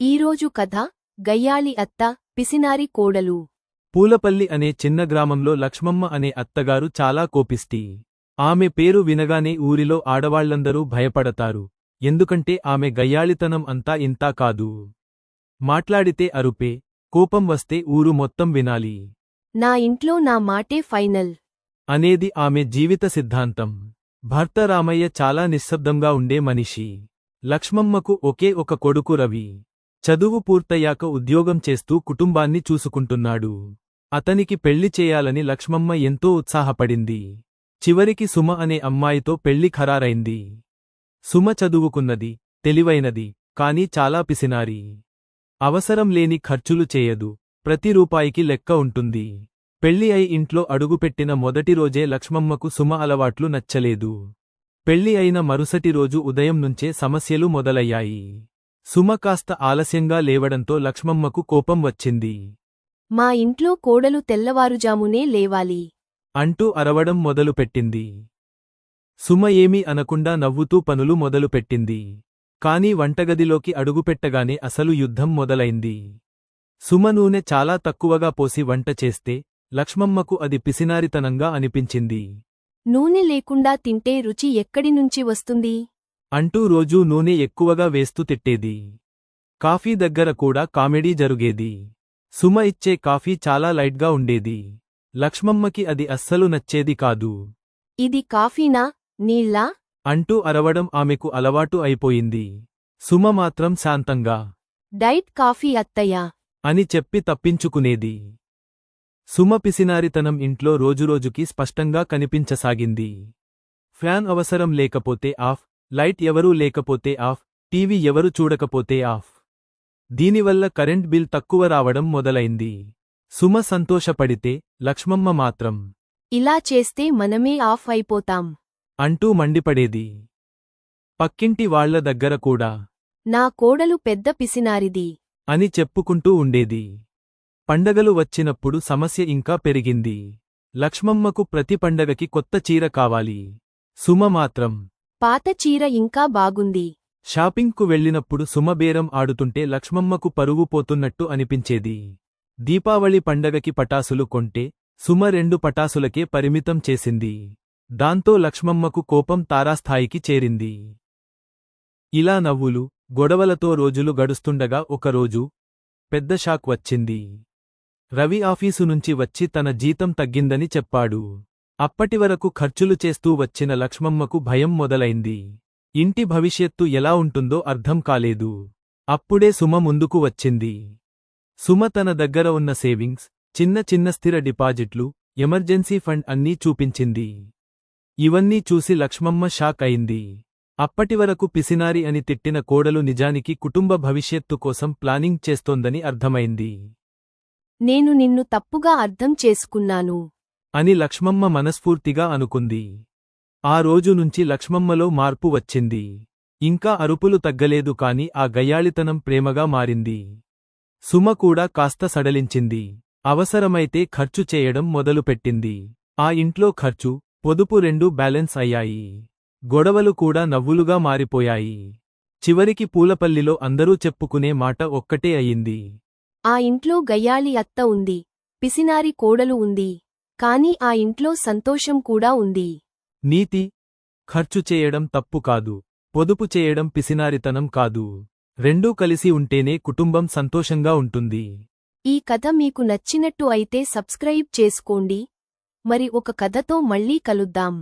ఈరోజు కథ గయ్యాళి అత్త పిసినారి కోడలు. పూలపల్లి అనే చిన్న గ్రామంలో లక్ష్మమ్మ అనే అత్తగారు చాలా కోపిస్టి ఆమె పేరు వినగానే ఊరిలో ఆడవాళ్ళందరూ భయపడతారు. ఎందుకంటే ఆమె గయ్యాళితనం అంతా ఇంతా కాదు. మాట్లాడితే అరుపే కోపం వస్తే ఊరు మొత్తం వినాలి. నా ఇంట్లో నా మాటే ఫైనల్. అనేది ఆమె జీవిత సిద్ధాంతం. భర్త రామయ్య చాలా నిశ్శబ్దంగా ఉండే మనిషి. లక్ష్మమ్మకు ఒకే ఒక కొడుకు రవి. చదువు పూర్తయ్యాక ఉద్యోగం చేస్తూ కుటుంబాన్ని చూసుకుంటున్నాడు. అతనికి పెళ్ళి చేయాలని లక్ష్మమ్మ ఎంతో ఉత్సాహపడింది. చివరికి సుమ అనే అమ్మాయితో పెళ్ళి ఖరారైంది. సుమ చదువుకున్నది తెలివైనది కాని చాలా పిసినారి. అవసరం లేని ఖర్చులు చేయదు ప్రతి రూపాయికి లెక్క ఉంటుంది. పెళ్ళి అయి ఇంట్లో అడుగుపెట్టిన మొదటి రోజే లక్ష్మమ్మకు సుమ అలవాట్లు నచ్చలేదు. పెళ్ళి అయిన మరుసటి రోజు ఉదయం నుంచే సమస్యలు మొదలయ్యాయి. సుమ కాస్త ఆలస్యంగా లేవడంతో లక్ష్మమ్మకు కోపం వచ్చింది. మా ఇంట్లో కోడలు తెల్లవారుజామునే లేవాలి. అంటూ అరవడం మొదలుపెట్టింది. సుమ ఏమీ అనకుండా నవ్వుతూ పనులు మొదలుపెట్టింది. కాని వంటగదిలోకి అడుగుపెట్టగానే అసలు యుద్ధం మొదలైంది. సుమ నూనె చాలా తక్కువగా పోసి వంట చేస్తే లక్ష్మమ్మకు అది పిసినారితనంగా అనిపించింది. నూనె లేకుండా తింటే రుచి ఎక్కడి నుంచి వస్తుంది? అంటూ రోజూ నూనె ఎక్కువగా వేస్తూ తిట్టేది. కాఫీ దగ్గర కూడా కామెడీ జరుగేది. సుమ ఇచ్చే కాఫీ చాలా లైట్గా ఉండేది. లక్ష్మమ్మకి అది అస్సలు నచ్చేది కాదు. ఇది కాఫీనా? నీళ్ళా? అంటూ అరవడం ఆమెకు అలవాటు అయిపోయింది. సుమ మాత్రం శాంతంగా డైట్ కాఫీ అత్తయ్య. అని చెప్పి తప్పించుకునేది. సుమ పిసినారితనం ఇంట్లో రోజురోజుకి స్పష్టంగా కనిపించసాగింది. ఫ్యాన్ అవసరం లేకపోతే ఆఫ్ లైట్ ఎవరూ లేకపోతే ఆఫ్ టీవీ ఎవరు చూడకపోతే ఆఫ్. దీనివల్ల కరెంట్ బిల్ తక్కువ రావడం మొదలైంది. సుమ సంతోషపడితే లక్ష్మమ్మ మాత్రం ఇలా చేస్తే మనమే ఆఫ్ అయిపోతాం. అంటూ మండిపడేది. పక్కింటి వాళ్ళ దగ్గర కూడా నా కోడలు పెద్ద పిసినారిది. అని చెప్పుకుంటూ ఉండేది. పండగలు వచ్చినప్పుడు సమస్య ఇంకా పెరిగింది. లక్ష్మమ్మకు ప్రతి పండగకి కొత్త చీర కావాలి. సుమ మాత్రం పాత చీర ఇంకా బాగుంది. షాపింగ్కు వెళ్ళినప్పుడు సుమబేరం ఆడుతుంటే లక్ష్మమ్మకు పరువు పోతున్నట్టు అనిపించేది. దీపావళి పండగకి పటాసులు కొంటే సుమ రెండు పటాసులకే పరిమితం చేసింది. దాంతో లక్ష్మమ్మకు కోపం తారాస్థాయికి చేరింది. ఇలా నవ్వులు గొడవలతో రోజులు గడుస్తుండగా ఒకరోజు పెద్ద షాక్ వచ్చింది. రవి ఆఫీసు నుంచి వచ్చి తన జీతం తగ్గిందని చెప్పాడు. అప్పటివరకు ఖర్చులు చేస్తూ వచ్చిన లక్ష్మమ్మకు భయం మొదలైంది. ఇంటి భవిష్యత్తు ఎలా ఉంటుందో అర్థం కాలేదు. అప్పుడే సుమ ముందుకు వచ్చింది. సుమ తన దగ్గర ఉన్న సేవింగ్స్ చిన్న చిన్న స్థిర డిపాజిట్లు ఎమర్జెన్సీ ఫండ్ అన్నీ చూపించింది. ఇవన్నీ చూసి లక్ష్మమ్మ షాక్ అయింది. అప్పటివరకు పిసినారి అని తిట్టిన కోడలు నిజానికి కుటుంబ భవిష్యత్తు కోసం ప్లానింగ్ చేస్తోందని అర్థమైంది. నేను నిన్ను తప్పుగా అర్థం చేసుకున్నాను. అని లక్ష్మమ్మ మనస్ఫూర్తిగా అనుకుంది. ఆ రోజు నుంచి లక్ష్మమ్మలో మార్పు వచ్చింది. ఇంకా అరుపులు తగ్గలేదు కాని ఆ గయ్యాళితనం ప్రేమగా మారింది. సుమ కూడా కాస్త సడలించింది. అవసరమైతే ఖర్చు చేయడం మొదలుపెట్టింది. ఆ ఇంట్లో ఖర్చు పొదుపు రెండూ బ్యాలెన్స్ అయ్యాయి. గొడవలు కూడా నవ్వులుగా మారిపోయాయి. చివరికి పూలపల్లిలో అందరూ చెప్పుకునే మాట ఒక్కటే అయింది. ఆ ఇంట్లో గయ్యాళి అత్త ఉంది. పిసినారి కోడలు ఉంది. కాని ఆ ఇంట్లో సంతోషం కూడా ఉంది. నీతి ఖర్చు చేయడం తప్పు కాదు పొదుపు చేయడం పిసినారితనం కాదు. రెండూ కలిసి ఉంటేనే కుటుంబం సంతోషంగా ఉంటుంది. ఈ కథ మీకు నచ్చినట్టు అయితే సబ్స్క్రైబ్ చేసుకోండి. మరి ఒక కథతో మళ్ళీ కలుద్దాం.